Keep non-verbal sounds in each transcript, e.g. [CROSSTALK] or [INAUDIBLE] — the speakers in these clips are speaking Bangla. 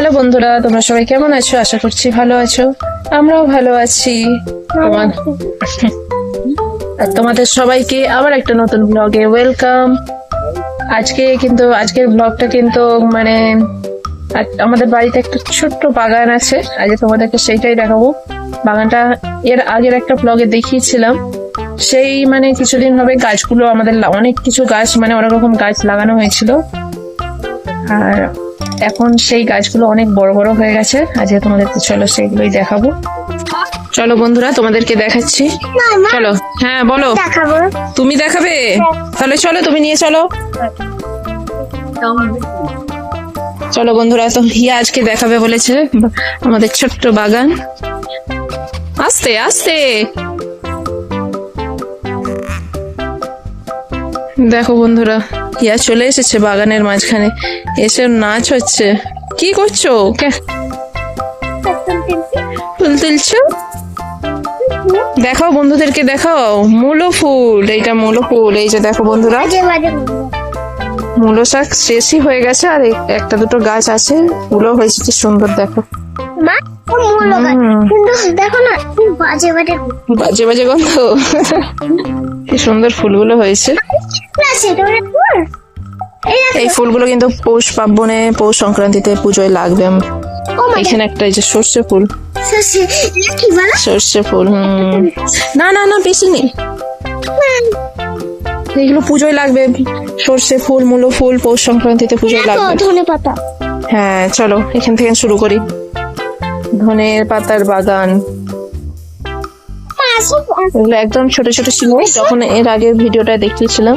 হ্যালো বন্ধুরা, তোমরা সবাই কেমন আছো? আশা করছি ভালো আছো। আমরাও ভালো আছি। তোমাদের সবাইকে আবার একটা নতুন ব্লগে ওয়েলকাম আজকে কিন্তু, আজকের ব্লগটা কিন্তু মানে আমাদের বাড়িতে একটা ছোট্ট বাগান আছে। আজকে তোমাদেরকে সেইটাই দেখাবো। বাগানটা এর আগের একটা ব্লগে দেখিয়েছিলাম। সেই মানে কিছুদিন হবে গাছগুলো আমাদের অনেক কিছু গাছ মানে অনেক রকম গাছ লাগানো হয়েছিল। আর এখন সেই গাছগুলো অনেক বড় বড় হয়ে গেছে। আজকে তোমাদের চলো সেইগুলোই দেখাবো। চলো বন্ধুরা, তোমাদেরকে দেখাচ্ছি। চলো হ্যাঁ বলো। তুমি দেখাবে? তাহলে চলো, তুমি নিয়ে চলো। চলো বন্ধুরা, তো হিয়া আজকে দেখাবে বলেছে আমাদের ছোট্ট বাগান। আস্তে আস্তে। দেখো বন্ধুরা হিয়া চলে এসেছে বাগানের মাঝখানে। এসে নাচ হচ্ছে। কি করছ? ফুল তুলছো? দেখাও বন্ধুদেরকে দেখাও। মূলো ফুল। এইটা মূলো ফুল। এই যে দেখো বন্ধুরা। মূলো শাক শেষই হয়ে গেছে আর একটা দুটো গাছ আছে। ফুলও হয়েছে কি সুন্দর দেখো। দেখো না বাজে বাজে বাজে বাজে গন্ধ। কি সুন্দর ফুলগুলো হয়েছে। এই ফুলগুলো কিন্তু পৌষ পার্বণে পৌষ সংক্রান্তিতে পুজোয় লাগবে। এখানে একটা এই যে সর্ষে ফুল। সর্ষে ফুল না না না বেশি নেই। এগুলো পুজোয় লাগবে। সর্ষে ফুল মূলো ফুল পৌষ সংক্রান্তিতে পুজোয় লাগবে। ধনে পাতা। হ্যাঁ চলো এখান থেকে শুরু করি। ধনের পাতার বাগান। এগুলো একদম ছোট ছোট ছিল। যখন এর আগের ভিডিওটা দেখিয়েছিলাম।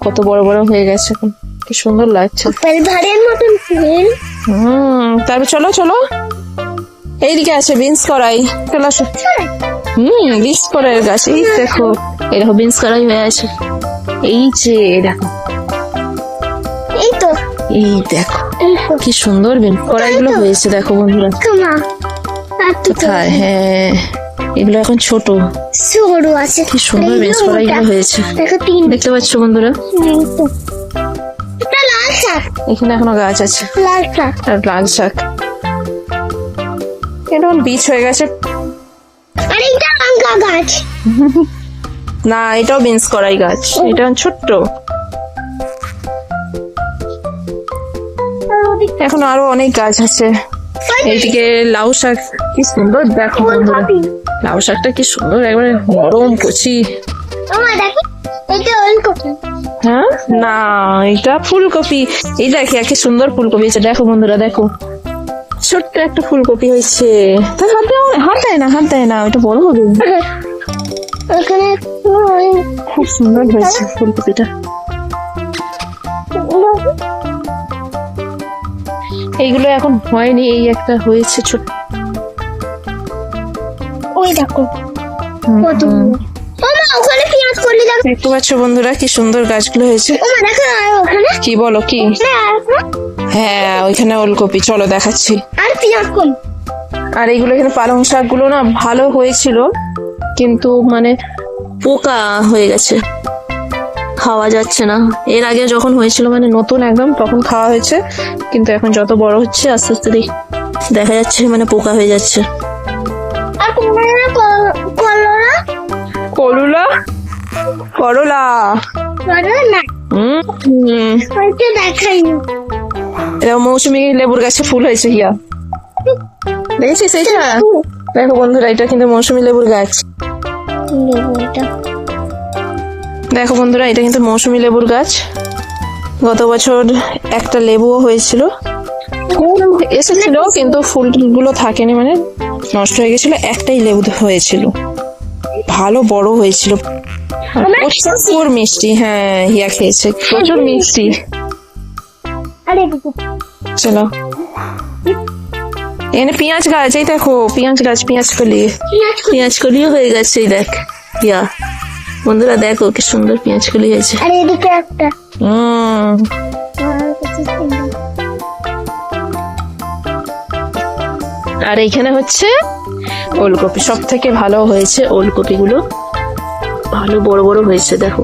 কত বড় বড় হয়ে গেছে এখন। কি সুন্দর লাগছে। মতন ফুল। হুম তারপর চলো চলো। এইদিকে আছে বিনস করাই চলো আসো। হুম বিনস করাইয়ের গাছ। এই দেখো দেখো বিনস করাই হয়ে আছে। এই যে দেখো। এই তো। এই দেখো কি সুন্দর বিনস। করাইগুলো হয়েছে দেখো বন্ধুরা। কোথায়? হ্যাঁ। এগুলো এখন ছোট। সরু আছে। কি সুন্দর বেঞ্চ করাইগুলো মোটা। হয়েছে। দেখতে পাচ্ছ বন্ধুরা? এটা লাল শাক। এখানে এখনও গাছ আছে। লাল শাক। আর লাল শাক। এটা বীজ হয়ে গেছে। আর এইটা লঙ্কা গাছ। না এটাও বিনস করাই গাছ। এটা ছোট্ট। এখন আরও অনেক গাছ আছে। এইদিকে লাউ শাক কি সুন্দর দেখো বন্ধুরা। লাউ শাকটা কি সুন্দর একবারে নরম কচি। হ্যাঁ? না এটা ফুলকপি। এই দেখে কি সুন্দর ফুলকপি আছে দেখো বন্ধুরা দেখো। ছোট্ট একটা ফুলকপি হয়েছে। তা হাত হাত দেয় না হাত দেয় না ওইটা বড় হবে। খুব সুন্দর হয়েছে ফুলকপিটা। এইগুলো এখন হয়নি এই একটা হয়েছে ছোট ওই দেখো। কত হুম। ও মা ওখানে পেঁয়াজ করলি দেখো। দেখতে পাচ্ছ বন্ধুরা কি সুন্দর গাছগুলো হয়েছে। কি বলো কি? হ্যাঁ ওইখানে ওলকপি। চলো দেখাচ্ছি। আর পেঁয়াজ কম আর এইগুলো এখানে পালং শাকগুলো না ভালো হয়েছিল কিন্তু মানে পোকা হয়ে গেছে। খাওয়া যাচ্ছে না। এর আগে যখন হয়েছিল মানে নতুন একদম তখন খাওয়া হয়েছে। কিন্তু এখন যত বড় হচ্ছে আস্তে আস্তে দেখ- দেখা যাচ্ছে মানে পোকা হয়ে যাচ্ছে। করুলা। করলা? মৌসুমি লেবুর গাছে ফুল হয়েছে হিয়া। দেখেছিস এইটা দেখো বন্ধুরা এটা কিন্তু মৌসুমি লেবুর গাছ। এটা। দেখো বন্ধুরা এটা কিন্তু মৌসুমি লেবুর গাছ। গত বছর একটা লেবুও হয়েছিল। ফুল এসেছিল কিন্তু ফুলগুলো থাকেনি মানে নষ্ট হয়ে গেছিল। একটাই লেবু হয়েছিল। ভালো বড় হয়েছিল। প্রচুর মিষ্টি হ্যাঁ হিয়া খেয়েছে। প্রচুর মিষ্টি। চলো। এখানে পেঁয়াজ গাছ এই দেখো পেঁয়াজ গাছ পেঁয়াজ কলি। পেঁয়াজ কলিও হয়ে গেছে এই দেখ ইয়া বন্ধুরা দেখো কি সুন্দর পেঁয়াজ কলি হয়েছে। আর এদিকে একটা। হম। আর এইখানে হচ্ছে ওলকপি। সব থেকে ভালো হয়েছে ওলকপি গুলো ভালো বড় বড় হয়েছে দেখো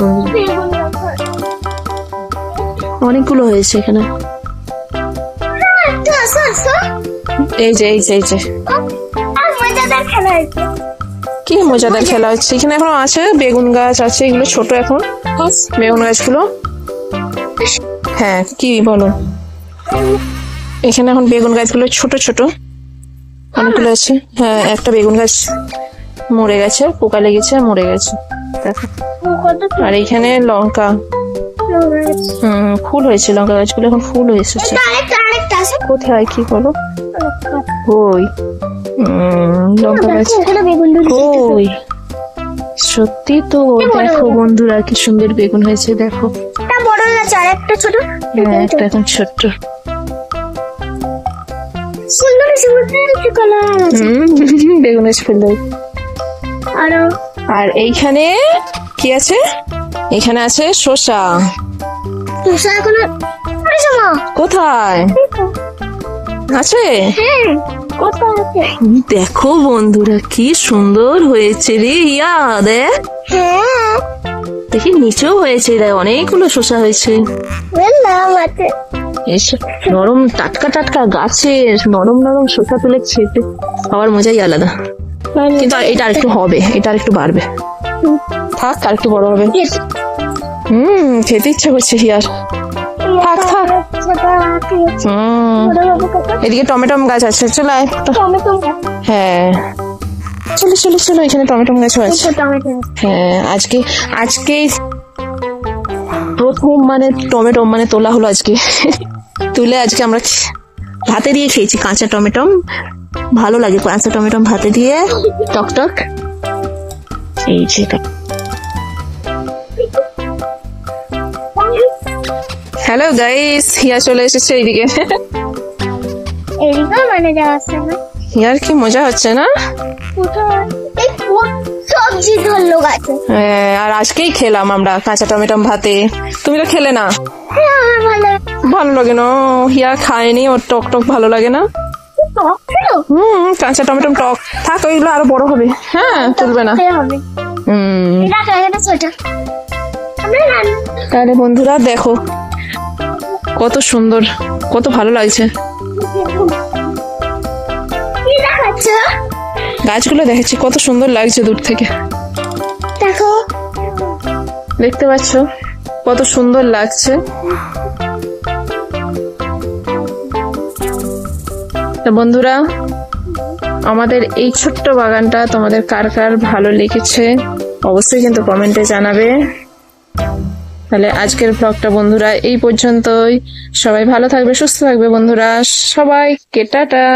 অনেকগুলো হয়েছে এখানে। এই যে এই যে এই যে। কি মজাদার খেলা হচ্ছে এখানে এখনও আছে বেগুন গাছ আছে এগুলো ছোট এখন। বেগুন গাছগুলো। হ্যাঁ কি বলো? এখানে এখন বেগুন গাছগুলো ছোট ছোট। অনেকগুলো আছে। হ্যাঁ একটা বেগুন গাছ মরে গেছে পোকা লেগেছে মরে গেছে। দেখো। আর এইখানে লঙ্কা। হুম ফুল হয়েছে লঙ্কা গাছগুলো এখন ফুল হয়ে আছে। কোথায় কি বলো? ওই। লঙ্কা গাছ সত্যি তো। দেখো বন্ধুরা কি সুন্দর বেগুন হয়েছে দেখো। একটা বড় একটা ছোট। হ্যাঁ একটা এখন ছোট্ট। [LAUGHS] বেগুনের ফুল আরও। আর এইখানে কি আছে? এখানে আছে শসা। এখনও কোথায়? আছে? হ্যাঁ। আছে দেখো বন্ধুরা কি সুন্দর হয়েছে রে ইয়া দেখ। দেখি নিচেও হয়েছে রে অনেকগুলো শসা হয়েছে। নরম টাটকা টাটকা গাছের নরম নরম শসা তুলে খেতে। খাওয়ার মজাই আলাদা। কিন্তু আর এটা আরেকটু হবে এটা আরেকটু বাড়বে। থাক আর একটু বড় হবে। হুম খেতে ইচ্ছা করছে হিয়ার। থাক, থাক। এদিকে টমেটো গাছ আছে চলে। হ্যাঁ। চলো চলো চলো এখানে টমেটো গাছও আছে। হ্যাঁ আজকে আজকে প্রথম মানে টমেটো মানে তোলা হলো আজকে। তুলে আজকে আমরা ভাতে দিয়ে খেয়েছি কাঁচা টমেটো ভালো লাগে কাঁচা টমেটো ভাতে দিয়ে। টক টক। এই যে হ্যালো গাইস হিয়া চলে এসেছে এইদিকে। এদিকে মানে যাওয়া আসছে না। হিয়ার কি মজা হচ্ছে না? সবজি ধরলো গাছে। আর আজকেই খেলাম আমরা কাঁচা টমেটো ভাতে। তুমি তো খেলে না? হ্যাঁ ভালো। লাগে না। হিয়া খায়নি ওর টক টক ভালো লাগে না। হুম কাঁচা টমেটো টক। থাক ওইগুলো আরও বড় হবে। হ্যাঁ তুলবে না। হুম। তাহলে বন্ধুরা দেখো। কত সুন্দর কত ভালো লাগছে। গাছগুলো দেখেছি কত সুন্দর লাগছে দূর থেকে। দেখো। দেখতে পাচ্ছ? কত সুন্দর লাগছে। তো বন্ধুরা আমাদের এই ছোট্ট বাগানটা তোমাদের কার কার ভালো লেগেছে অবশ্যই কিন্তু কমেন্টে জানাবে। তাহলে আজকের ব্লগটা বন্ধুরা এই পর্যন্তই। সবাই ভালো থাকবে সুস্থ থাকবে বন্ধুরা। সবাই টাটা।